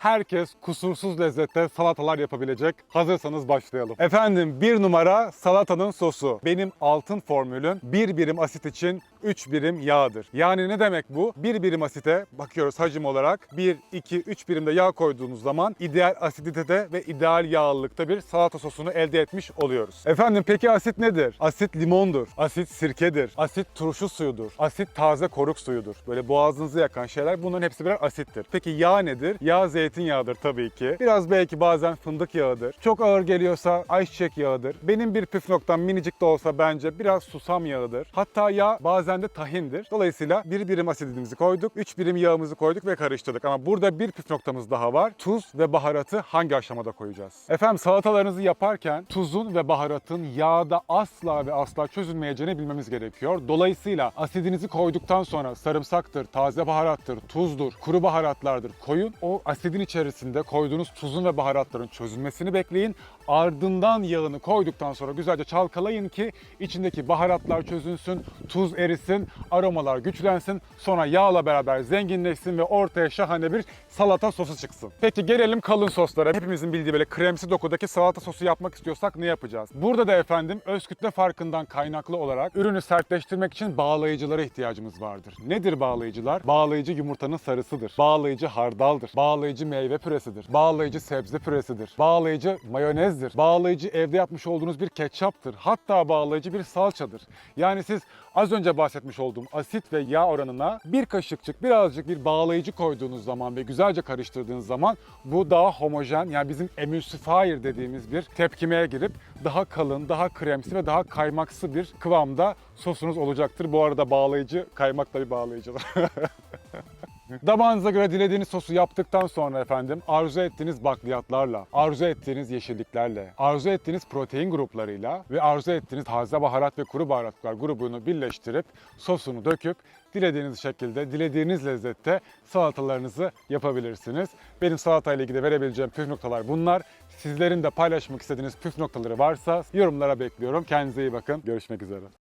herkes kusursuz lezzette salatalar yapabilecek. Hazırsanız başlayalım. Efendim bir numara salatanın sosu. Benim altın formülüm bir birim asit için 3 birim yağdır. Yani ne demek bu? Bir birim asite bakıyoruz hacim olarak 1, 2, 3 birimde yağ koyduğumuz zaman ideal asiditede ve ideal yağlılıkta bir salata sosunu elde etmiş oluyoruz. Efendim peki asit nedir? Asit limondur, asit sirkedir, asit turşu suyudur, asit taze koruk suyudur. Böyle boğazınızı yakan şeyler bunların hepsi birer asittir. Peki yağ nedir? Yağ zeytinyağıdır tabii ki. Biraz belki bazen fındık yağıdır. Çok ağır geliyorsa ayçiçek yağıdır. Benim bir püf noktam minicik de olsa bence biraz susam yağıdır. Hatta yağ bazen de tahindir. Dolayısıyla bir birim asidimizi koyduk, 3 birim yağımızı koyduk ve karıştırdık. Ama burada bir püf noktamız daha var. Tuz ve baharatı hangi aşamada koyacağız? Efendim salatalarınızı yaparken tuzun ve baharatın yağda asla ve asla çözülmeyeceğini bilmemiz gerekiyor. Dolayısıyla asidinizi koyduktan sonra sarımsaktır, taze baharattır, tuzdur, kuru baharatlardır koyun. O asidin içerisinde koyduğunuz tuzun ve baharatların çözülmesini bekleyin. Ardından yağını koyduktan sonra güzelce çalkalayın ki içindeki baharatlar çözünsün, tuz erisin, aromalar güçlensin. Sonra yağla beraber zenginleşsin ve ortaya şahane bir salata sosu çıksın. Peki gelelim kalın soslara. Hepimizin bildiği böyle kremsi dokudaki salata sosu yapmak istiyorsak ne yapacağız? Burada da efendim öz kütle farkından kaynaklı olarak ürünü sertleştirmek için bağlayıcılara ihtiyacımız vardır. Nedir bağlayıcılar? Bağlayıcı yumurtanın sarısıdır. Bağlayıcı hardaldır. Bağlayıcı meyve püresidir. Bağlayıcı sebze püresidir. Bağlayıcı mayonezdir. Bağlayıcı evde yapmış olduğunuz bir ketçaptır. Hatta bağlayıcı bir salçadır. Yani siz az önce bahsetmiş olduğum asit ve yağ oranına bir kaşıkçık birazcık bir bağlayıcı koyduğunuz zaman ve güzelce karıştırdığınız zaman bu daha homojen yani bizim emulsifier dediğimiz bir tepkimeye girip daha kalın, daha kremsi ve daha kaymaksı bir kıvamda sosunuz olacaktır. Bu arada bağlayıcı kaymak da bir bağlayıcıdır. Damağınıza göre dilediğiniz sosu yaptıktan sonra efendim arzu ettiğiniz bakliyatlarla, arzu ettiğiniz yeşilliklerle, arzu ettiğiniz protein gruplarıyla ve arzu ettiğiniz taze baharat ve kuru baharatlar grubunu birleştirip sosunu döküp dilediğiniz şekilde, dilediğiniz lezzette salatalarınızı yapabilirsiniz. Benim salatayla ilgili verebileceğim püf noktalar bunlar. Sizlerin de paylaşmak istediğiniz püf noktaları varsa yorumlara bekliyorum. Kendinize iyi bakın. Görüşmek üzere.